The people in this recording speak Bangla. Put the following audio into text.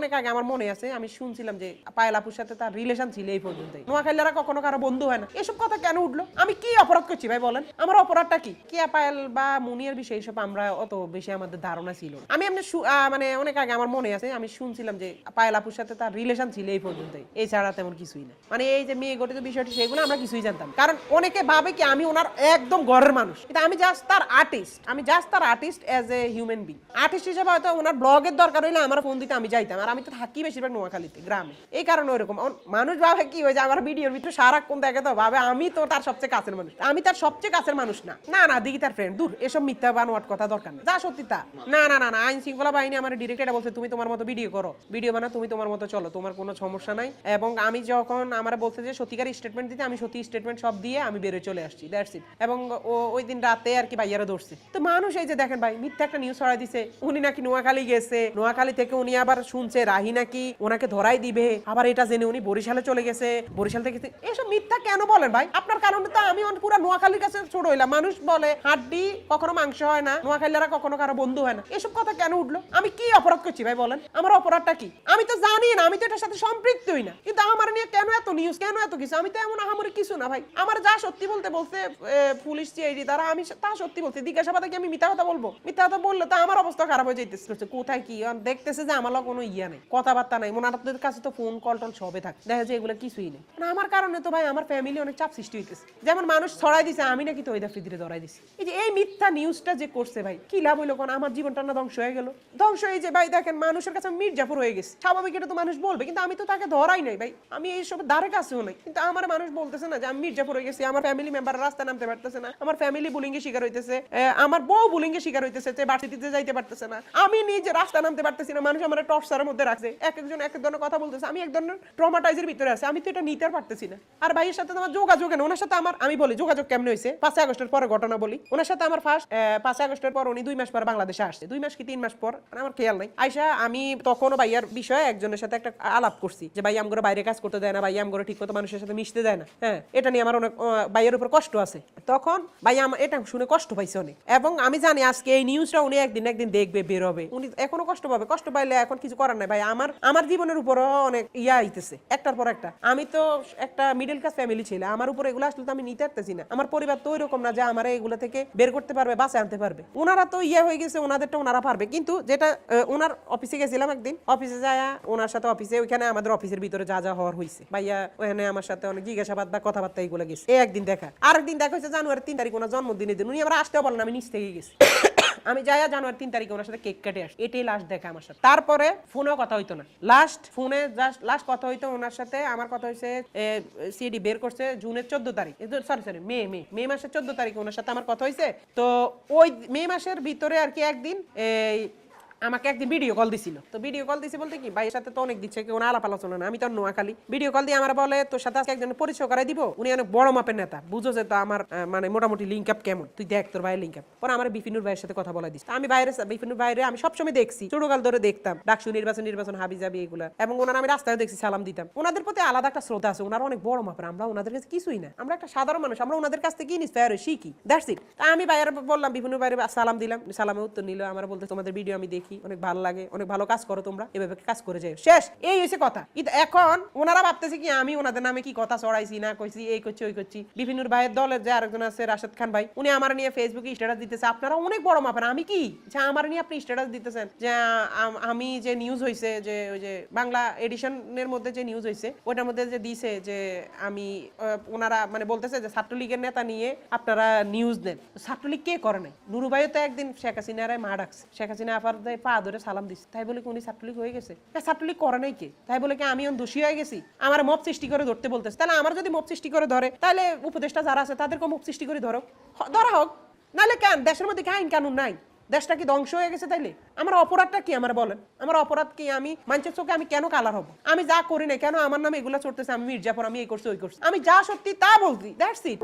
অনেক আগে আমার মনে আছে, আমি শুনছিলাম যে পায়েল আপুর সাথে তার রিলেশন ছিল এই পর্যন্ত নোয়াখালীরা কখনো কারও বন্ধু হয় না। এসব কথা কেন উঠল? আমি কি অপরাধ করছি ভাই বলেন? আমার অপরাধটা কি? কিয়া পায়েল বা মুনিয়ার বিষয়ে এইসব আমরা অত বেশি আমাদের ধারণা ছিল। আমি এমনি মানে অনেক আগে আমার মনে আছে, আমি শুনছিলাম যে পায়েল আপুর সাথে তার রিলেশন ছিল এই পর্যন্ত এছাড়া তেমন কিছুই না। মানে এই যে মেয়ে গঠিত বিষয়টি, সেগুলো আমরা কিছুই জানতাম কারণ অনেকে ভাবে কি আমি ওনার একদম ঘরের মানুষ। কিন্তু আমি জাস্ট তার আর্টিস্ট আমি জাস্ট তার artist as a human being artist হিসেবে হয়তো ওনার ব্লগের দরকার হইলে আমার ফোন দিতে আমি যাইতাম। আর আমি তো থাকি বেশিরভাগ নোয়াখালীতে, গ্রামে। এই কারণে ওইরকম মানুষ ভাবে কি হয়েছে, আমার ভিডিওর ভিতরে সারাক্ষণ দেখে তো ভাবে আমি তো তার সবচেয়ে কাছের মানুষ। আমি তার সবচেয়ে কাছের মানুষ না। না না, দিদি তার ফ্রেন্ড দূর, এসব মিথ্যা বানোয়াট কথা দরকার না। যা সত্যি তা। না না না আইন শৃঙ্খলা বাহিনী আমার ডিরেক্ট এটা বলছে, তুমি তোমার মতো ভিডিও করো। ভিডিও বানা তুমি তোমার মতো চলো। তোমার কোনো সমস্যা নাই। এবং আমি যখন আমার বলছে যে, সত্যিকার স্টেটমেন্ট দিতে, আমি সত্যি স্টেটমেন্ট সব দিয়ে আমি বেরোয় চলে আসছি। দ্যাটস ইট এবং ও ওই দিন রাতে আর কি ভাইয়ারা ধরছে। তো মানুষ এই যে দেখেন ভাই, মিথ্যা একটা নিউজ ছড়াই দিছে। উনি নাকি নোয়াখালী গেছে। নোয়াখালী থেকে উনি আবার শুনছে রাহি নাকি ওনাকে ধরাই দিবে, আবার এটা জেনে উনি বরিশালে চলে গেছে। বরিশাল থেকে এসব মিথ্যা কেন বলেন ভাই? আপনার কারণে তো আমি পুরো নোয়াখালীর কাছে ছোট হইলাম। মানুষ বলে, হাড্ডি কখনো মাংস হয় না নোয়াখালীরা কখনো কারও বন্ধু হয় না। এসব কথা কেন উঠল? আমি কি অপরাধ করছি ভাই বলেন? আমার অপরাধটা কি? আমি তো জানি না, আমি তো এটার সাথে সম্পৃক্ত হই না। কিন্তু আমার নিয়ে কেন এত নিউজ কেন এত কিছু? আমি তো এমন আহামরি কিছু না ভাই। আমার যা সত্যি বলতে বলতে পুলিশ সিআইডি, তারা আমি তা সত্যি বলতে জিজ্ঞাসাবাদে কি আমি মিথ্যা কথা বলব? মিথ্যা কথা বললে তো আমার অবস্থা খারাপ হয়ে যাইতেছে কোথায় কি? দেখতেছে যে আমার কোনো ইয়া নেই, কথাবার্তা নাই কাছে তো ফোন কল টল সবে থাকে। দেখা যায় এগুলো কিছুই নেই। আমার কারণে তো ভাই আমার ফ্যামিলি অনেক চাপ সৃষ্টি হইতেছে। যেমন মানুষ ছড়াই দিছে, আমি নাকি তো দা ধরাই দিছি। এই যে এই মিথ্যা নিউজটা যে করছে ভাই, কি লাভ হইল কোন? আমার জীবনটা না ধ্বংস হয়ে গেল। ধ্বংস এই যে ভাই দেখেন, মানুষের কাছে মির্জাপুর হয়ে গেছে। স্বাভাবিক এটা তো মানুষ বলবে, কিন্তু আমি তো তাকে ধরাই নাই ভাই। আমি এইসব ধারে কাছেও নাই। কিন্তু আমার মানুষ বলতেছে না যে আমি মির্জাপুর হয়ে গেছি, আমার ফ্যামিলি মেম্বার রাস্তা নামতে পারতেছে না। আমার ফ্যামিলি বুলিং এর শিকার হইতেছে আমার বউ বুলিং এর শিকার হইতেছে, যে ভার্সিটিতে যাইতে পারতেছে না। আমি নিজে রাস্তা নামতে পারতেছি না। মানুষ আমার টর্চারের মধ্যে রাখছে। এক একজন এক এক ধরনের কথা বলতেছে। আমি এক ধরনের ট্রমাটাইজের ভিতরে আছে। আমি তো এটা নিতে পারতেছি না। আর ভাইয়ের সাথে তো আমার যোগাযোগ নেই। ওনার সাথে আমার আমি বলি, যোগাযোগ কেমন হয়েছে? পাঁচই আগস্টের পরে ঘটনা বলি। ওনার সাথে আমার ফার্স্ট পাঁচই আগস্টের পর উনি দুই মাস পর বাংলাদেশে আসছে। দুই মাস কি তিন মাস পর? মানে আমার খেয়াল নাই। আইসা আমি তখনও ভাইয়ার বিষয়ে একজনের সাথে একটা আলাপ করছি যে, ভাই আমগুলো বাইরে কাজ করতে দেয় না। ভাই আমগুলো ঠিক মতো মানুষের সাথে মিশতে দেয় না। হ্যাঁ এটা নিয়ে আমার অনেক ভাইয়ের উপর কষ্ট আছে। তখন ভাই আমার এটা শুনে কষ্ট পাইছে অনেক। এবং আমি জানি আজকে এই নিউজটা উনি একদিন একদিন দেখবে বেরোবে উনি এখনও কষ্ট পাবে। কষ্ট পাইলে এখন কিছু করার নাই। ভাই, আমার আমার জীবনের উপরও অনেক ইয়া আইতেছে। একটার পর একটা। আমি তো একটা মিডল ক্লাস ফ্যামিলি ছিল, আমার উপর এগুলো আসলে তো আমি নিতে পারতেছি না। আমার পরিবার তো ওইরকম না যে আমার এগুলো থেকে বের করতে পারবে বাসে আনতে পারবে। ওনারা তো ইয়ে হয়ে গেছে, ওনাদেরটা ওনারা পারবে। কিন্তু যেটা ওনার অফিসে গেছিলাম একদিন। অফিসে যায় ওনার সাথে অফিসে ওইখানে আমাদের অফিসের ভিতরে যা যা হওয়ার হয়েছে ভাইয়া ওখানে আমার সাথে অনেক জিজ্ঞাসাবাদ বা কথাবার্তা এইগুলো গেছে। এই একদিন দেখা। আরেকদিন দেখা হয়েছে জানুয়ারি তিন তারিখ ওনার জন্মদিনের দিন। উনি আবার আসতেও বলেন, আমি নিচ থেকে গেছি। আমি যাই জানুয়ারি তিন তারিখে ওনার সাথে কেক কেটে আসি। এটাই লাস্ট দেখা আমার সাথে। তারপরে ফোনেও কথা হইতো না। লাস্ট ফোনে জাস্ট লাস্ট কথা হইতো ওনার সাথে। আমার কথা হয়েছে সিডি বের করছে জুনের চোদ্দ তারিখ। সরি সরি মে মে মে মাসের চোদ্দ তারিখে ওনার সাথে আমার কথা হয়েছে তো ওই মে মাসের ভিতরে আর কি একদিন, এই আমাকে একদিন ভিডিও কল দিছিল। তো ভিডিও কল দিছে বলতে কি, ভাইয়ের সাথে তো অনেক দিচ্ছে কেউ আলাপ আলোচনা না আমি তো নোয়াখালী। ভিডিও কল দিয়ে আমার বলে, তোর সাথে আজকে একজন পরিচয় করাই দিব, উনি অনেক বড় মাপের নেতা, বুঝো যে তো আমার মানে মোটামুটি লিঙ্ক আপ কেমন। তুই দেখ, তোর ভাইয়ের লিঙ্ক আপ পরে আমার বিপিনুর ভাইয়ের সাথে কথা বলা দিস আমি বাইরে বিপিনুর বাইরে আমি সবসময় দেখছি, ছোটকাল ধরে দেখতাম, ডাকসু নির্বাচন নির্বাচন হাবি যাবি এগুলা। এবং ওনার আমি রাস্তায় দেখছি, সালাম দিতাম। ওনাদের প্রতি আলাদা একটা শ্রদ্ধা আছে, ওনারা অনেক বড় মাপের, আমরা ওনাদের কাছে কিছুই না। আমরা একটা সাধারণ মানুষ, আমরা ওনাদের কাছ থেকে ইন্সপায়ার হই শিখি দ্যাটস ইট তা আমি বাইরে বললাম বিভিন্ন বাইরে সালাম দিলাম, সালামে উত্তর নিল, আমার বলতে তোমাদের ভিডিও আমি দেখি। অনেক ভালো লাগে, অনেক ভালো কাজ করো তোমরা, এভাবে কাজ করে যাও শেষ, এই হয়েছে কথা। এখন ওনারা ভাবতেছে কি, আমি ওনাদের নামে কি কথা চড়াইছি না কইছি, এই করছি, ওই করছি। বিভিন্ন ভাইয়ের দলের যে আরেকজন আছে, রাশেদ খান ভাই, উনি আমার নিয়ে ফেসবুকে স্ট্যাটাস দিতেছে। আপনারা অনেক বড় মাপেন আমি কি? যে আমার নিয়ে আপনি স্ট্যাটাস দিতেছেন। যে আম- যে নিউজ হয়েছে যে ওই যে বাংলা এডিশনের মধ্যে যে নিউজ হয়েছে ওটার মধ্যে যে দিছে, যে আমি ওনারা মানে বলতেছে যে ছাত্রলীগের নেতা নিয়ে আপনারা নিউজ দেন ছাত্রলীগ কে করে নাই? নুরু ভাইও তো একদিন শেখ হাসিনার মা ডাকছে। শেখ হাসিনা দিয়ে পা ধরে সালাম দিচ্ছে তাই বলে কি উনি ছাত্রলীগ হয়ে গেছে? ছাত্রলীগ করে নাই কে? তাই বলে কি আমি এখন দোষী হয়ে গেছি? আমার মব সৃষ্টি করে ধরতে বলতেছে। তাহলে আমার যদি মব সৃষ্টি করে ধরে, তাহলে উপদেষ্টা যারা আছে তাদেরকে মব সৃষ্টি করে ধরো ধরা হোক। নাহলে কেন? দেশের মধ্যে কি আইন কানুন নাই? দেশটা কি ধ্বংস হয়ে গেছে তাইলে? আমার অপরাধটা কি আমার বলেন? আমার অপরাধ কি আমি মানুষের চোখে আমি কেন কালার হব? আমি যা করি না কেন আমার নামে এগুলো চড়তেছে আমি মির্জাফর আমি এই করছি, ওই করছি। আমি যা সত্যি তা বলছি দ্যাটস ইট